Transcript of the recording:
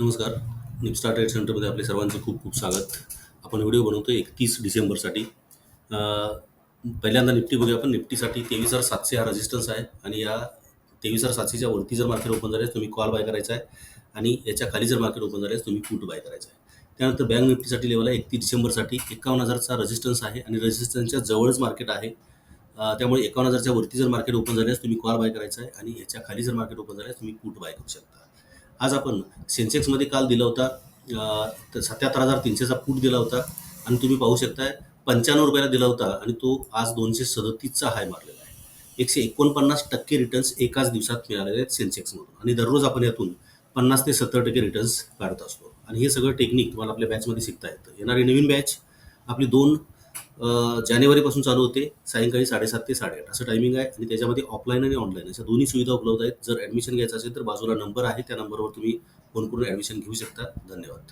नमस्कार. निपस्टार ट्रेड सेंटरमध्ये आपले सर्वांचं खूप खूप स्वागत. आपण व्हिडिओ बनवतो एकतीस डिसेंबरसाठी. पहिल्यांदा निफ्टी बघूया आपण. निफ्टीसाठी तेवीस हजार सातशे हा रेजिस्टन्स आहे आणि या तेवीस हजार सातशेच्या वरती जर मार्केट ओपन झाल्यास तुम्ही कॉल बाय करायचा आहे आणि याच्या खाली जर मार्केट ओपन झाल्यास तुम्ही पुट बाय करायचं आहे. त्यानंतर बँक निफ्टीसाठी लेवल आहे एकतीस डिसेंबरसाठी. एकावन्न हजारचा रेजिस्टन्स आहे आणि रेजिस्टन्सच्या जवळच मार्केट आहे. त्यामुळे एकावन्न हजारच्या वरती जर मार्केट ओपन झाल्यास तुम्ही कॉल बाय करायचा आहे आणि याच्या खाली जर मार्केट ओपन झाल्यास तुम्ही पुट बाय करू शकता. आज आपण सेन्सेक्समध्ये काल दिला होता तर सत्याहत्तर हजार तीनशेचा पूट दिला होता. आणि तुम्ही पाहू शकताय पंच्याण्णव रुपयाला दिला होता आणि तो आज दोनशे सदतीसचा हाय मारलेला आहे. एकशे एकोणपन्नास टक्के रिटर्न्स एकाच दिवसात मिळालेले आहेत सेन्सेक्समधून. आणि दररोज आपण यातून पन्नास ते सत्तर टक्के रिटर्न्स काढत असतो. आणि हे सगळं टेक्निक तुम्हाला आपल्या बॅचमध्ये शिकता येतं. येणारी नवीन बॅच आपली दोन जानेवारीपासून चालू होते. सायंकाळी साडेसात ते साडेआठ असं टायमिंग आहे. आणि त्याच्यामध्ये ऑफलाईन आणि ऑनलाईन अशा दोन्ही सुविधा उपलब्ध आहेत. जर ॲडमिशन घ्यायचं असेल तर बाजूला नंबर आहे. त्या नंबरवर तुम्ही फोन करून ॲडमिशन घेऊ शकता. धन्यवाद.